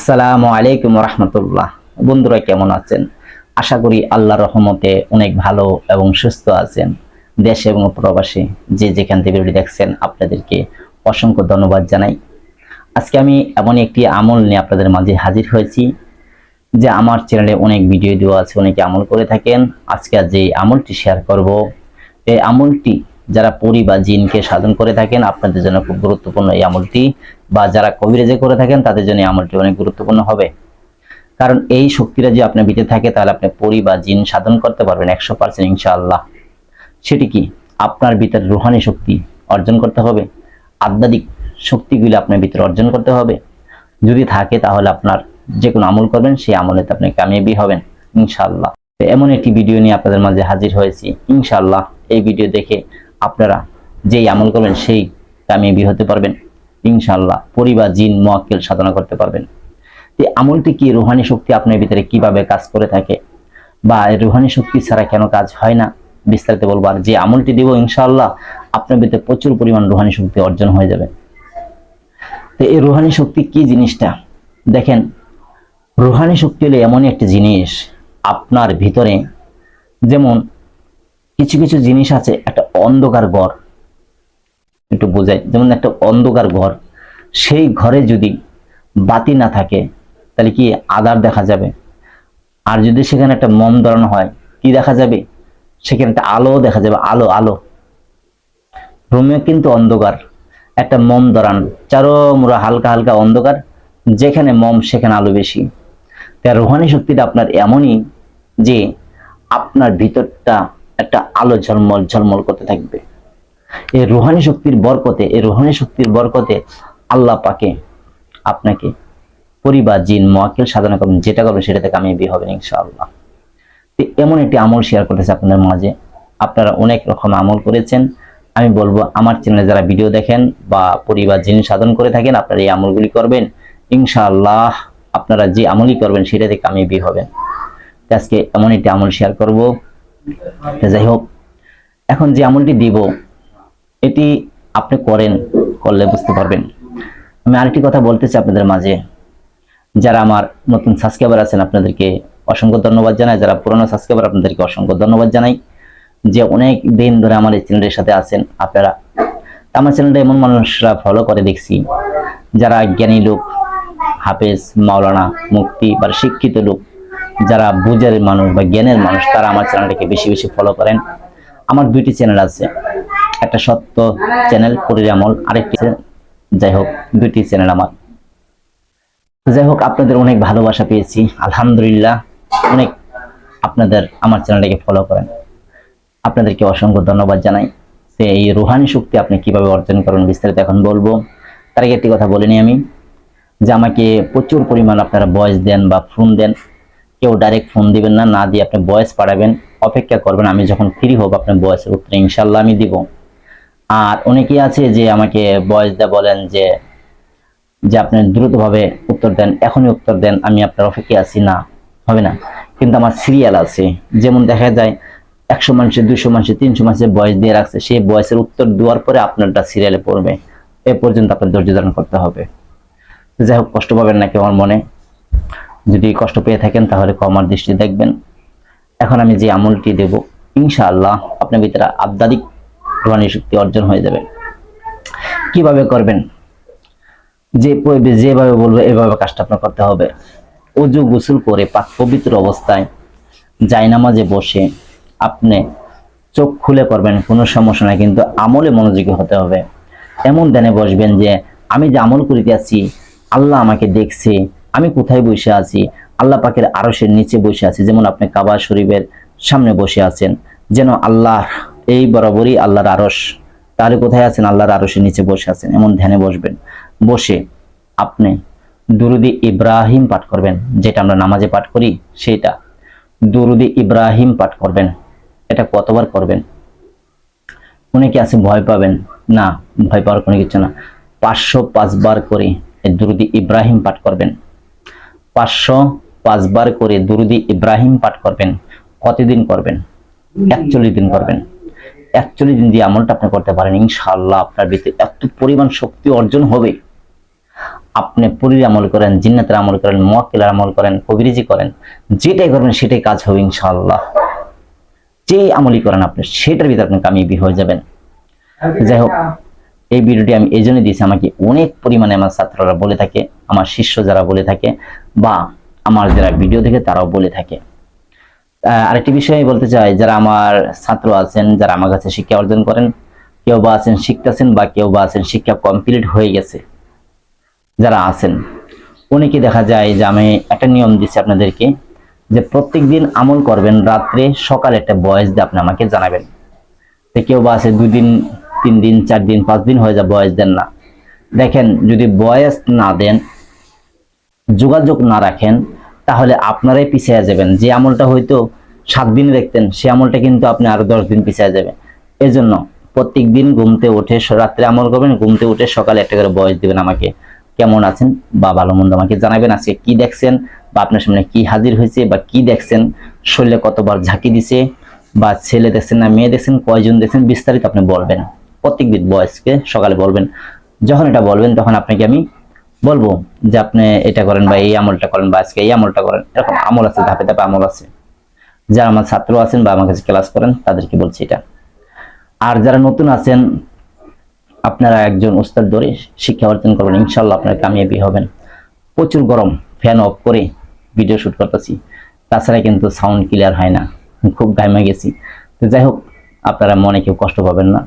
আসসালামু আলাইকুম রহমতুল্লাহ। বন্ধুরা কেমন আছেন? আশা করি আল্লাহ রহমতে অনেক ভালো এবং সুস্থ আছেন। দেশে এবং প্রবাসী যে যেখান থেকে ভিডিও দেখছেন, আপনাদেরকে অসংখ্য ধন্যবাদ জানাই। আজকে আমি এমন একটি আমল নিয়ে আপনাদের মাঝে হাজির হয়েছি, যে আমার চ্যানেলে অনেক ভিডিও দেওয়া আছে, অনেকে আমল করে থাকেন। আজকে যে আমলটি শেয়ার করব, এই আমলটি যারা পরি বা জিনকে সাধন করে থাকেন, আপনাদের জন্য খুব গুরুত্বপূর্ণ এই আমলটি। বা যারা কবিরাজে করে থাকেন, তাদের জন্য এই আমলটি অনেক গুরুত্বপূর্ণ হবে। কারণ এই শক্তিটা যদি আপনার ভিতরে থাকে, তাহলে আপনি পরি বা জিন সাধন করতে পারবেন একশো পার্সেন্ট ইনশাআল্লাহ। সেটি কি? আপনার ভিতরে রুহানি শক্তি অর্জন করতে হবে। আধ্যাত্মিক শক্তিগুলি আপনার ভিতরে অর্জন করতে হবে। যদি থাকে, তাহলে আপনার যে কোনো আমল করবেন, সেই আমলেতে আপনি কামিয়াবি হবেন, ইনশাআল্লাহ। এমন একটি ভিডিও নিয়ে আপনাদের মাঝে হাজির হয়েছি, ইনশাআল্লাহ। এই ভিডিও দেখে আপনারা যেই আমল করবেন, সেই কামিয়াবি হতে পারবেন। ইনশাআল্লাহ পরিবার, জিন মোয়াক্কেল সাধনা করতে পারবেন। এই আমলটি কি রুহানি শক্তি আপনার ভিতরে কীভাবে কাজ করে থাকে? বা রুহানি শক্তি ছাড়া কেন কাজ হয় না? বিস্তারিত বলব। আর যে আমলটি দিব, ইনশাআল্লাহ আপনার ভিতরে প্রচুর পরিমাণ রুহানি শক্তি অর্জন হয়ে যাবে। তো এই রুহানি শক্তি কি জিনিসটা? দেখেন, রুহানি শক্তি হলো এমনই একটি জিনিস, আপনার ভিতরে যেমন কিছু কিছু জিনিস আছে অন্ধকার ঘর। একটু বোঝাই, যেমন একটা অন্ধকার ঘর, সেই ঘরে যদি বাতি না থাকে, তাহলে কি আধার দেখা যাবে? আর যদি সেখানে একটা মম ধরানো হয়, কি দেখা যাবে? সেখানে একটা আলো দেখা যাবে, আলো আলো। রুমে কিন্তু অন্ধকার, একটা মম ধরান চারো মুড়া হালকা হালকা অন্ধকার, যেখানে মম, সেখানে আলো বেশি। তাই রোহানি শক্তিটা আপনার এমনই যে আপনার ভিতরটা একটা আলো ঝলমল ঝলমল করতে থাকবে। এই রোহানি শক্তির বরকতে, এই রোহানি শক্তির বরকতে আল্লাহ পাকে আপনাকে পরিবার, জিন মোয়াক্কেল সাধনা করবেন, যেটা করবেন সেটাতে কামিয়াবি হবেন ইনশাআল্লাহ। তো এমন একটি আমল শেয়ার করতেছে আপনাদের মাঝে। আপনারা অনেক রকম আমল করেছেন। আমি বলব, আমার চ্যানেলে যারা ভিডিও দেখেন বা পরিবার, জিন সাধন করে থাকেন, আপনারা এই আমলগুলি করবেন। ইনশাআল্লাহ আপনারা যে আমলই করবেন, সেটাতে কামিয়াবি হবেন। আজকে এমন একটি আমল শেয়ার করব। যাই হোক, এখন যে আমলটি দিব, এটি আপনি করেন, করলে বুঝতে পারবেন। আমি আরেকটি কথা বলতে চাই আপনাদের মাঝে। যারা আমার নতুন সাবস্ক্রাইবার আছেন, আপনাদেরকে অসংখ্য ধন্যবাদ জানাই। যারা পুরনো সাবস্ক্রাইবার আপনাদেরকে অসংখ্য ধন্যবাদ জানাই। যে অনেক দিন ধরে আমার এই চ্যানেলের সাথে আছেন আপনারা। আমার চ্যানেলটা এমন মানুষরা ফলো করে দেখছি, যারা জ্ঞানী লোক, হাফেজ, মাওলানা মুক্তি বা শিক্ষিত লোক। যারা বুঝের মানুষ বা জ্ঞানের মানুষ, তারা আমার চ্যানেলটাকে বেশি বেশি ফলো করেন। আমার দুইটি চ্যানেল আছে। একটা সত্য চ্যানেল, পরির আমল। আরেকটি যাই হোক, দুইটি চ্যানেল আমার। যাই হোক, আপনাদের অনেক ভালোবাসা পেয়েছি। আলহামদুলিল্লাহ, অনেক আপনাদের আমার চ্যানেলটাকে ফলো করেন। আপনাদেরকে অসংখ্য ধন্যবাদ জানাই। যে এই রুহানি শক্তি আপনি কীভাবে অর্জন করেন বিস্তারিত এখন বলব। তার একটি কথা বলিনি আমি, যে আমাকে প্রচুর পরিমাণ আপনারা ভয়েস দেন বা ফোন দেন। কেউ ডাইরেক্ট ফোন দিবেন না না দিয়ে আপনি ভয়েস পাঠাবেন, অপেক্ষা করবেন, আমি যখন ফ্রি হব আপনার ভয়েসের উত্তর ইনশাল্লাহ আমি দিব। আর অনেকেই আছে যে আমাকে ভয়েস দেয় বলেন যে যে আপনি দ্রুতভাবে উত্তর দেন, এখনই উত্তর দেন, আমি আপনার অপেক্ষায় আছি, না, হবে না। কিন্তু আমার সিরিয়াল আছে, যেমন দেখা যায়, একশো মানুষের দুইশো মানুষের তিনশো মানুষের বয়স দিয়ে রাখছে সেই বয়সের উত্তর দেওয়ার পরে আপনারটা সিরিয়ালে পড়বে। এ পর্যন্ত আপনার ধৈর্য ধারণ করতে হবে। যাই হোক, কষ্ট পাবেন নাকি আমার মনে। যদি কষ্ট পেয়ে থাকেন, তাহলে কমার দৃষ্টি দেখবেন। এখন আমি যে আমলটি দেব, ইনশাআল্লাহ আপনার ভিতরে আধ্যাত্মিক রোহানি শক্তি অর্জন হয়ে যাবে। কীভাবে করবেন? যে যেভাবে বলব, এভাবে কাজটা আপনার করতে হবে। অজু গোসল করে পাক পবিত্র অবস্থায় জায়নামাজে বসে আপনি চোখ খুলে করবেন, কোনো সমস্যা নাই, কিন্তু আমলে মনোযোগী হতে হবে। এমন ধ্যানে বসবেন যে, আমি যে আমল করিতে আছি আল্লাহ আমাকে দেখছে আমি কোথায় বসে আছি? আল্লাহ পাকের আরশের নিচে বসে আছি, যেমন আপনি কাবা শরীফের সামনে বসে আছেন, যেন আল্লাহ এই বরাবরই আল্লাহর আরশ, তাহলে কোথায় আছেন? আল্লাহর আরশের নিচে বসে আছেন, এমন ধ্যানে বসবেন। বসে আপনি দুরুদি ইব্রাহিম পাঠ করবেন, যেটা আমরা নামাজে পাঠ করি, সেটা দুরুদি ইব্রাহিম পাঠ করবেন, এটা কতবার করবেন? অনেকে আছে ভয় পাবেন, না, ভয় পাওয়ার কোনো কিছু না, পাঁচশো পাঁচবার করে দুরুদি ইব্রাহিম পাঠ করবেন। পাঁচশো পাঁচবার করে দুরুদি ইব্রাহিম পাঠ করবেন। কতদিন করবেন? একচল্লিশ দিন করবেন। একচল্লিশ দিন দিয়ে আমলটা আপনি করতে পারেন। ইনশাআল্লাহ আপনার ভিতরে এত পরিমাণ শক্তি অর্জন হবে। আপনি পুরীর আমল করেন, জিন্নাতের আমল করেন, মোয়াক্কিলের আমল করেন, কবিরিজি করেন, যেটাই করবেন সেটাই কাজ হবে ইনশাআল্লাহ। যেই আমলই করেন আপনি, সেটার ভিতরে আপনি কামিয়াবি হয়ে যাবেন। যাই হোক এই ভিডিওটি আমি এই জন্য দিয়েছি, আমাকে অনেক পরিমাণে আমার ছাত্ররা বলে থাকে, আমার শিষ্য যারা বলে থাকে, বা আমার যারা ভিডিও দেখে তারাও বলে থাকে। আরেকটি বিষয় বলতে চাই, যারা আমার ছাত্র আছেন, যারা আমার কাছে শিক্ষা অর্জন করেন, কেউ বা আছেন শিখতেছেন, বা কেউ বা আছেন শিক্ষা কমপ্লিট হয়ে গেছে, যারা আছেন, অনেকে দেখা যায় যে আমি একটা নিয়ম দিচ্ছি আপনাদেরকে, যে প্রত্যেক দিন আমল করবেন, রাত্রে সকালে একটা বয়স দিয়ে আপনি আমাকে জানাবেন। কেউ বা আছে দুই দিন তিন দিন, চার দিন, পাঁচ দিন হয়ে যায়, বয়স দেন না। দেখেন, যদি বয়স না দেন, যোগাযোগ না রাখেন, তাহলে আপনারাই পিছিয়ে যাবেন। যে আমলটা হয়তো সাত দিন দেখতেন, সে আমলটা কিন্তু আপনি আরও দশ দিন পিছিয়ে যাবে এই জন্য প্রত্যেক দিন ঘুমতে উঠে রাত্রে আমল করবেন, ঘুমতে উঠে সকালে একটা করে বয়স দিবেন আমাকে। কেমন আছেন? বা ভালো মন্দ আমাকে জানাবেন আজকে কি দেখছেন, বা আপনার সামনে কি হাজির হয়েছে, বা কি দেখছেন, শরীরে কতবার ঝাঁকি দিছে, বা ছেলে দেখছেন না, মেয়ে দেখছেন, কয়জন দেখছেন, বিস্তারিত আপনি বলবেন। প্রত্যেকদিন বয়সকে সকালে বলবেন। যখন এটা বলবেন, তখন আপনাকে আমি বলব যে আপনি এটা করেন বা এই আমলটা করেন বা আজকে এই আমলটা করেন। এরকম আমল আছে, ধাপে ধাপে আমল আছে। যারা আমার ছাত্র আছেন বা আমার কাছে ক্লাস করেন, তাদেরকে বলছি এটা। আর যারা নতুন আছেন, আপনারা একজন উস্তাদ ধরে শিক্ষা অর্জন করবেন। ইনশাল্লাহ আপনারা কামিয়াবি হবেন। প্রচুর গরম ফ্যান অফ করে ভিডিও শুট করতেছি। তাছাড়া কিন্তু সাউন্ড ক্লিয়ার হয় না। খুব ঘামে গেছি। তো যাই হোক, আপনারা মনে কেউ কষ্ট পাবেন না।